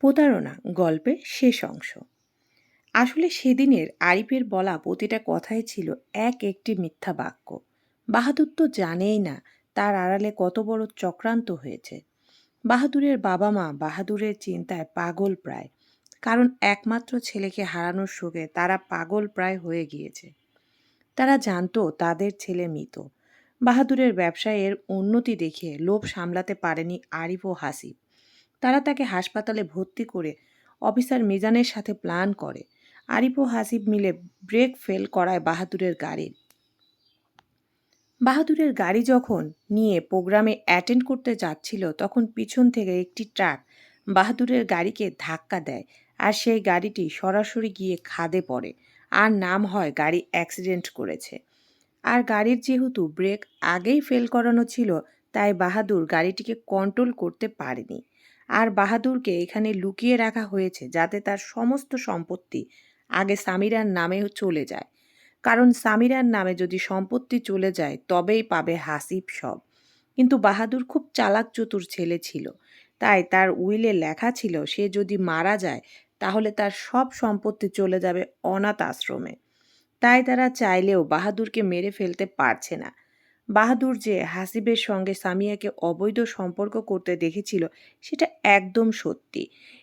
প্রতারণা গল্পের শেষ অংশ। আসলে সেদিনের আরিফের বলা প্রতিটা কথাই ছিল এক একটি মিথ্যা বাক্য। বাহাদুর তো জানেই না তার আড়ালে কত বড় চক্রান্ত হয়েছে। বাহাদুরের বাবা মা বাহাদুরের চিন্তায় পাগল প্রায়। কারণ একমাত্র ছেলেকে হারানোর শোকে তারা পাগল প্রায় হয়ে গিয়েছে। তারা জানতো তাদের ছেলে মৃত। বাহাদুরের ব্যবসায় এর উন্নতি দেখে লোভ সামলাতে পারেনি আরিফ ও হাসিব। তারা তাকে হাসপাতালে ভর্তি করে অফিসার মিজানের সাথে প্ল্যান করে। আরিফ ও হাসিব মিলে ব্রেক ফেল করায় বাহাদুরের গাড়ির বাহাদুরের গাড়ি যখন নিয়ে প্রোগ্রামে অ্যাটেন্ড করতে যাচ্ছিল, তখন পিছন থেকে একটি ট্রাক বাহাদুরের গাড়িকে ধাক্কা দেয় আর সেই গাড়িটি সরাসরি গিয়ে খাদে পড়ে। আর নাম হয়, গাড়ি অ্যাক্সিডেন্ট করেছে। আর গাড়ির যেহেতু ব্রেক আগেই ফেল করানো ছিল, তাই বাহাদুর গাড়িটিকে কন্ট্রোল করতে পারেনি। আর বাহাদুরকে এখানে লুকিয়ে রাখা হয়েছে যাতে তার সমস্ত সম্পত্তি আগে সামিরার নামে চলে যায়। কারণ সামিরার নামে যদি সম্পত্তি চলে যায়, তবেই পাবে হাসিব সব। কিন্তু বাহাদুর খুব চালাক চতুর ছেলে ছিল। তাই তার উইলে লেখা ছিল, সে যদি মারা যায়, তাহলে তার সব সম্পত্তি চলে যাবে অনাথ আশ্রমে। তাই তারা চাইলেও বাহাদুরকে মেরে ফেলতে পারছে না। বাহাদুর যে হাসিবের সঙ্গে সামিয়াকে অবৈধ সম্পর্ক করতে দেখেছিল, সেটা একদম সত্যি।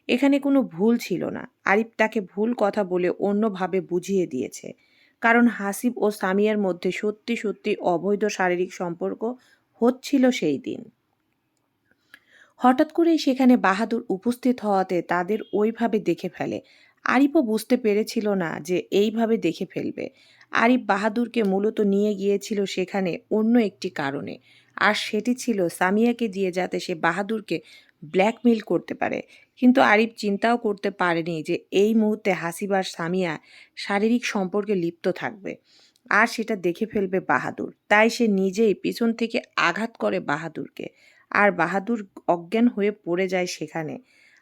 এখানে কোনো ভুল ছিল না। আরিফ তাকে ভুল কথা বলে অন্যভাবে বুঝিয়ে দিয়েছে। কারণ হাসিব ও সামিয়ার মধ্যে সত্যি সত্যি অবৈধ শারীরিক সম্পর্ক হচ্ছিল সেই দিন। হঠাৎ করেই সেখানে বাহাদুর উপস্থিত হওয়াতে তাদের ওইভাবে দেখে ফেলে। আরিফও বুঝতে পেরেছিল না যে এইভাবে দেখে ফেলবে। আরিফ বাহাদুরকে মূলত নিয়ে গিয়েছিল সেখানে অন্য একটি কারণে। আর সেটি ছিল সামিয়াকে দিয়ে যাতে সে বাহাদুরকে ব্ল্যাকমেল করতে পারে। কিন্তু আরিফ চিন্তাও করতে পারেনি যে এই মুহূর্তে হাসিবার সামিয়া শারীরিক সম্পর্কে লিপ্ত থাকবে। আর সেটা দেখে ফেলবে বাহাদুর। তাই সে নিজেই পিছন থেকে আঘাত করে বাহাদুরকে। আর বাহাদুর অজ্ঞান হয়ে পড়ে যায় সেখানে।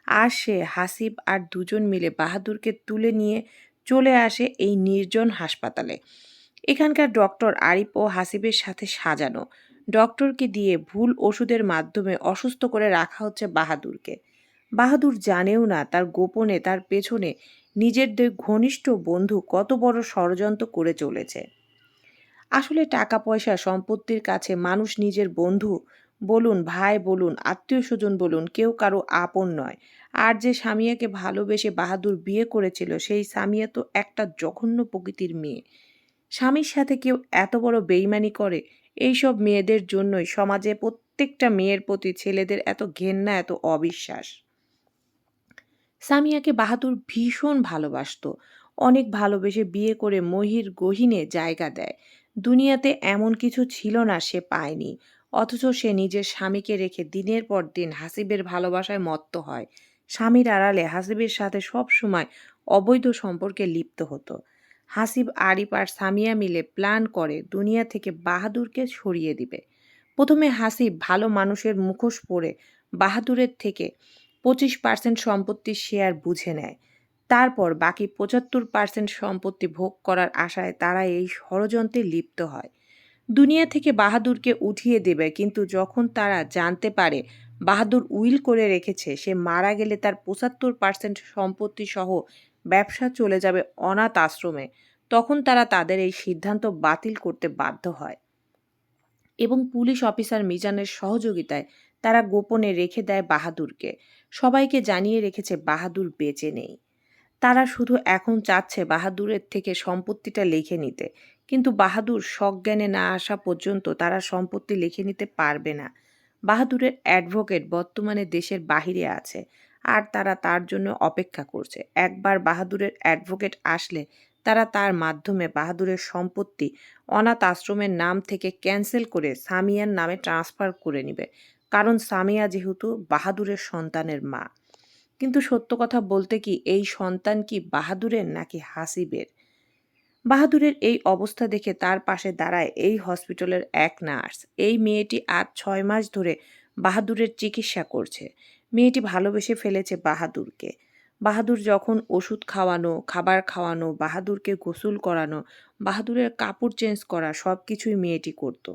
আর সে, হাসিব আর দুজন মিলে বাহাদুরকে তুলে নিয়ে চলে আসে এই নির্জন হাসপাতালে। এখানকার ডক্টর আরিফ ও হাসিবের সাথে সাজানো। ডক্টরকে দিয়ে ভুল ওষুধের মাধ্যমে অসুস্থ করে রাখা হচ্ছে বাহাদুরকে। বাহাদুর জানেও না তার গোপনে, তার পেছনে নিজেদের ঘনিষ্ঠ বন্ধু কত বড় ষড়যন্ত্র করে চলেছে। আসলে টাকা পয়সা সম্পত্তির কাছে মানুষ নিজের বন্ধু বলুন, ভাই বলুন আত্মীয় স্বজন বলুন, কেউ কারও আপন নয়। আর যে সামিয়াকে ভালোবেসে বাহাদুর বিয়ে করেছিল, সেই সামিয়া তো একটা জঘন্য প্রকৃতির মেয়ে। স্বামীর সাথে কেউ এত বড় বেইমানি করে, এইসব মেয়েদের জন্যই সমাজে প্রত্যেকটা মেয়ের প্রতি ছেলেদের এত ঘেন্না, এত অবিশ্বাস। সামিয়াকে বাহাদুর ভীষণ ভালোবাসত। অনেক ভালোবেসে বিয়ে করে মহির গহিনে জায়গা দেয়। দুনিয়াতে এমন কিছু ছিল না সে পায়নি, অথচ সে নিজের স্বামীকে রেখে দিনের পর দিন হাসিবের ভালোবাসায় মত্ত হয়। স্বামীর আড়ালে হাসিবের সাথে সব সময় অবৈধ সম্পর্কে লিপ্ত হতো। হাসিব, আরিফ আর সামিয়া মিলে প্ল্যান করে দুনিয়া থেকে বাহাদুরকে সরিয়ে দিবে। প্রথমে হাসিব ভালো মানুষের মুখোশ পরে বাহাদুরের থেকে পঁচিশ পার্সেন্ট সম্পত্তির শেয়ার বুঝে নেয়। তারপর বাকি পঁচাত্তর পার্সেন্ট সম্পত্তি ভোগ করার আশায় তারা এই ষড়যন্ত্রে লিপ্ত হয়। দুনিয়া থেকে বাহাদুরকে উঠিয়ে দেবে, কিন্তু যখন তারা জানতে পারে বাহাদুর উইল করে রেখেছে, সে মারা গেলে তার পঁচাত্তর পার্সেন্ট সম্পত্তি সহ ব্যবসা চলে যাবে অনাথ আশ্রমে। তখন তারা তাদের এই সিদ্ধান্ত বাতিল করতে বাধ্য হয়। এবং পুলিশ অফিসার মিজানের সহযোগিতায় তারা গোপনে রেখে দেয় বাহাদুরকে। সবাইকে জানিয়ে রেখেছে বাহাদুর বেঁচে নেই। তারা শুধু এখন চাচ্ছে বাহাদুরের থেকে সম্পত্তিটা লিখে নিতে। কিন্তু বাহাদুর সজ্ঞানে না আসা পর্যন্ত তারা সম্পত্তি লিখে নিতে পারবে না। বাহাদুরের অ্যাডভোকেট বর্তমানে দেশের বাহিরে আছে আর তারা তার জন্য অপেক্ষা করছে। একবার বাহাদুরের অ্যাডভোকেট আসলে তারা তার মাধ্যমে বাহাদুরের সম্পত্তি অনাথ আশ্রমের নাম থেকে ক্যান্সেল করে সামিয়ার নামে ট্রান্সফার করে নেবে, কারণ সামিয়া যেহেতু বাহাদুরের সন্তানের মা। কিন্তু সত্য কথা বলতে কি এই সন্তান কি বাহাদুরের নাকি হাসিবের? বাহাদুরের এই অবস্থা দেখে তার পাশে দাঁড়ায় এই হসপিটালের এক নার্স। এই মেয়েটি আজ ছয় মাস ধরে বাহাদুরের চিকিৎসা করছে। মেয়েটি ভালোবেসে ফেলেছে বাহাদুরকে। বাহাদুর যখন ওষুধ খাওয়ানো, খাবার খাওয়ানো, বাহাদুরকে গোসল করানো, বাহাদুরের কাপড় চেঞ্জ করা সব কিছুই মেয়েটি করত।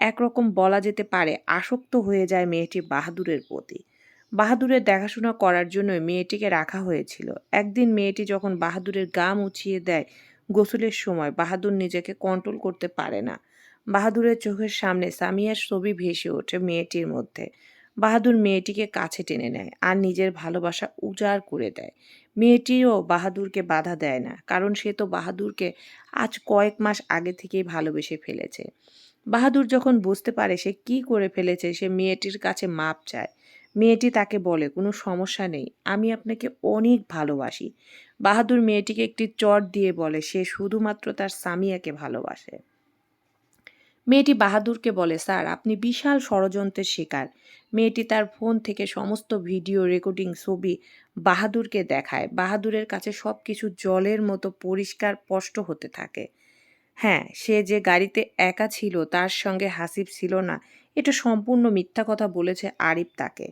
একরকম বলা যেতে পারে আসক্ত হয়ে যায় মেয়েটি বাহাদুরের প্রতি। বাহাদুরের দেখাশোনা করার জন্য মেয়েটিকে রাখা হয়েছিল। একদিন মেয়েটি যখন বাহাদুরের গা মুছিয়ে দেয় গোসলের সময় বাহাদুর নিজেকে কন্ট্রোল করতে পারে না। বাহাদুরের চোখের সামনে সামিয়ার ছবি ভেসে ওঠে মেয়েটির মধ্যে। বাহাদুর মেয়েটিকে কাছে টেনে নেয় আর নিজের ভালোবাসা উজাড় করে দেয়। মেয়েটিও বাহাদুরকে বাধা দেয় না, কারণ সে তো বাহাদুরকে আজ কয়েক মাস আগে থেকেই ভালোবেসে ফেলেছে। বাহাদুর যখন বুঝতে পারে সে কি করে ফেলেছে, সে মেয়েটির কাছে মাপ চায়। মেয়েটি তাকে বলে, কোনো সমস্যা নেই, আমি আপনাকে অনেক ভালোবাসি। বাহাদুর মেয়েটিকে একটি চট দিয়ে বলে, সে শুধুমাত্র তার সামিয়াকে ভালোবাসে। মেয়েটি বাহাদুরকে বলে, স্যার, আপনি বিশাল ষড়যন্ত্রের শিকার। মেয়েটি তার ফোন থেকে সমস্ত ভিডিও, রেকর্ডিং ছবি বাহাদুরকে দেখায়। বাহাদুরের কাছে সব কিছু জলের মতো পরিষ্কার, স্পষ্ট হতে থাকে। হ্যাঁ সে যে গাড়িতে একা ছিল, তার সঙ্গে হাসিব ছিল না, এটা সম্পূর্ণ মিথ্যা কথা বলেছে আরিফ তাকে।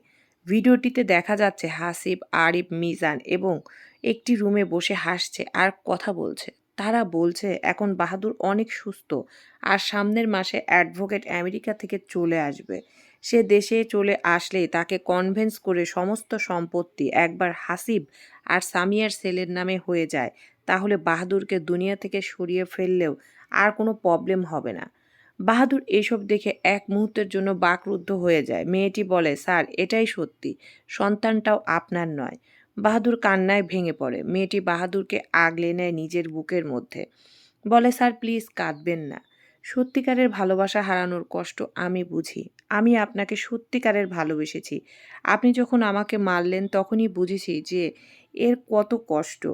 ভিডিওটিতে দেখা যাচ্ছে হাসিব, আরিফ, মিজান এবং একটি রুমে বসে হাসছে আর কথা বলছে। তারা বলছে, এখন বাহাদুর অনেক সুস্থ আর সামনের মাসে অ্যাডভোকেট আমেরিকা থেকে চলে আসবে। সে দেশে চলে আসলেই তাকে কনভেন্স করে সমস্ত সম্পত্তি একবার হাসিব আর সামিয়ার সেলের নামে হয়ে যায়। তাহলে বাহাদুরকে দুনিয়া থেকে সরিয়ে ফেললেও আর কোনো প্রবলেম হবে না। বাহাদুর এসব দেখে এক মুহূর্তের জন্য বাকরুদ্ধ হয়ে যায়। মেয়েটি বলে, স্যার, এটাই সত্যি। সন্তানটাও আপনার নয়। বাহাদুর কান্নায় ভেঙে পড়ে। মেয়েটি বাহাদুরকে আগলে নেয় নিজের বুকের মধ্যে। বলে, স্যার, প্লিজ কাঁদবেন না। সত্যিকারের ভালোবাসা হারানোর কষ্ট আমি বুঝি। আমি আপনাকে সত্যিকারের ভালোবেসেছি। আপনি যখন আমাকে মারলেন, তখনই বুঝেছি যে এর কত কষ্ট।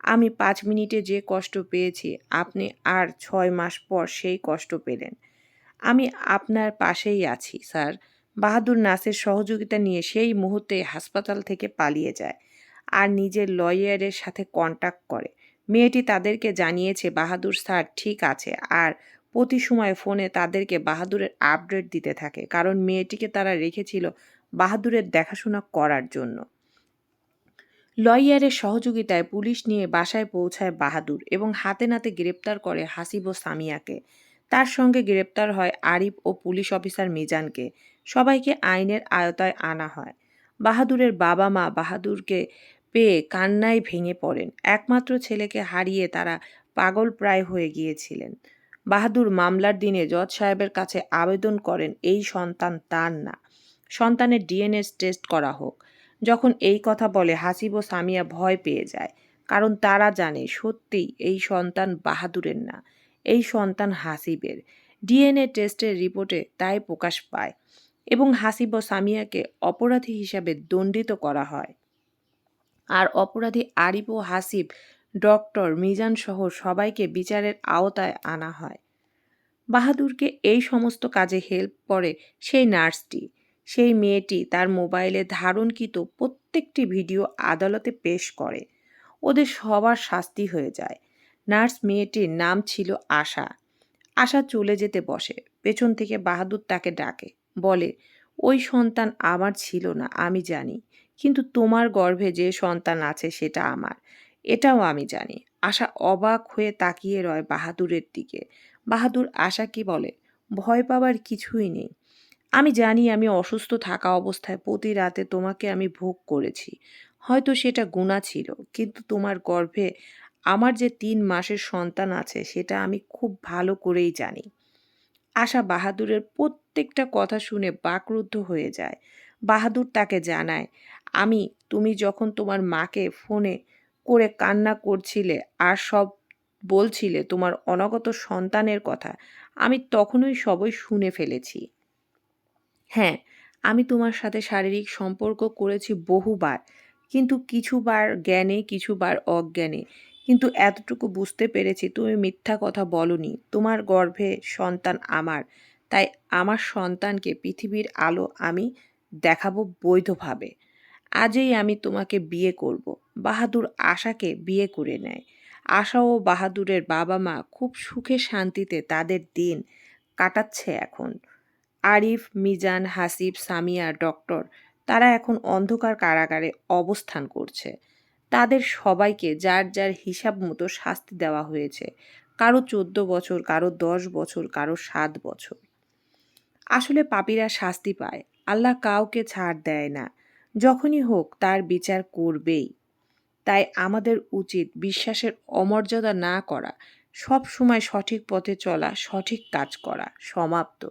আমি পাঁচ মিনিটে যে কষ্ট পেয়েছি, আপনি আর ছয় মাস পর সেই কষ্ট পেলেন। আমি আপনার পাশেই আছি, স্যার। বাহাদুর নাসের সহযোগিতা নিয়ে সেই মুহূর্তে হাসপাতাল থেকে পালিয়ে যায়। আর নিজের লয়ারের সাথে কন্ট্যাক্ট করে। মেয়েটি তাদেরকে জানিয়েছে, বাহাদুর স্যার ঠিক আছে। আর প্রতি সময় ফোনে তাদেরকে বাহাদুরের আপডেট দিতে থাকে, কারণ মেয়েটিকে তারা রেখেছিল বাহাদুরের দেখাশোনা করার জন্য। লয়ারের সহযোগিতায় পুলিশ নিয়ে বাসায় পৌঁছায় বাহাদুর এবং হাতে নাতে গ্রেপ্তার করে হাসিব ও সামিয়াকে। তার সঙ্গে গ্রেপ্তার হয় আরিফ ও পুলিশ অফিসার মিজানকে। সবাইকে আইনের আয়তায় আনা হয়। বাহাদুরের বাবা মা বাহাদুরকে পেয়ে কান্নায় ভেঙে পড়েন। একমাত্র ছেলেকে হারিয়ে তারা পাগল প্রায় হয়ে গিয়েছিলেন। বাহাদুর মামলার দিনে জজ সাহেবের কাছে আবেদন করেন, এই সন্তান তার না। সন্তানের ডিএনএ টেস্ট করা হোক। যখন এই কথা বলে, হাসিব ও সামিয়া ভয় পেয়ে যায়, কারণ তারা জানে সত্যিই এই সন্তান বাহাদুরের না, এই সন্তান হাসিবের। ডিএনএ টেস্টের রিপোর্টে তাই প্রকাশ পায় এবং হাসিব ও সামিয়াকে অপরাধী হিসাবে দণ্ডিত করা হয়। আর অপরাধী আরিফ ও হাসিব, ডক্টর মিজান সহ সবাইকে বিচারের আওতায় আনা হয়। বাহাদুরকে এই সমস্ত কাজে হেল্প করে সেই নার্সটি। সেই মেয়েটি তার মোবাইলে ধারণকৃত প্রত্যেকটি ভিডিও আদালতে পেশ করে। ওদের সবার শাস্তি হয়ে যায়। নার্স মেয়েটির নাম ছিল আশা। আশা চলে যেতে বসে। পেছন থেকে বাহাদুর তাকে ডাকে। বলে, ওই সন্তান আমার ছিল না, আমি জানি। কিন্তু তোমার গর্ভে যে সন্তান আছে সেটা আমার। এটাও আমি জানি। আশা অবাক হয়ে তাকিয়ে রয় বাহাদুরের দিকে। বাহাদুর আশা কি বলে? ভয় পাবার কিছুই নেই। আমি জানি আমি অসুস্থ থাকা অবস্থায় প্রতি রাতে তোমাকে আমি ভোগ করেছি। হয়তো সেটা গুণা ছিল, কিন্তু তোমার গর্ভে আমার যে তিন মাসের সন্তান আছে সেটা আমি খুব ভালো করেই জানি। আশা বাহাদুরের প্রত্যেকটা কথা শুনে বাকরুদ্ধ হয়ে যায়। বাহাদুর তাকে জানায় আমি, তুমি যখন তোমার মাকে ফোনে করে কান্না করছিলে আর সব বলছিলে তোমার অনাগত সন্তানের কথা, আমি তখনই সবই শুনে ফেলেছি। হ্যাঁ আমি তোমার সাথে শারীরিক সম্পর্ক করেছি বহুবার, কিন্তু কিছুবার জ্ঞানে, কিছুবার অজ্ঞানে। কিন্তু এতটুকু বুঝতে পেরেছি তুমি মিথ্যা কথা বলনি। তোমার গর্ভে সন্তান আমার, তাই আমার সন্তানকে পৃথিবীর আলো আমি দেখাবো বৈধভাবে। আজই আমি তোমাকে বিয়ে করব। বাহাদুর আশাকে বিয়ে করে নেয়। আশা ও বাহাদুরের বাবা মা খুব সুখে শান্তিতে তাদের দিন কাটাচ্ছে এখন। আরিফ, মিজান, হাসিব, সামিয়া, ডক্টর তারা এখন অন্ধকার কারাগারে অবস্থান করছে। তাদের সবাইকে যার যার হিসাব মতো শাস্তি দেওয়া হয়েছে। কারও চোদ্দ বছর, কারও দশ বছর, কারও সাত বছর। আসলে পাপীরা শাস্তি পায়। আল্লাহ কাউকে ছাড় দেয় না। যখনই হোক তার বিচার করবেই। তাই আমাদের উচিত বিশ্বাসের অমর্যাদা না করা সব সময় সঠিক পথে চলা, সঠিক কাজ করা। সমাপ্ত।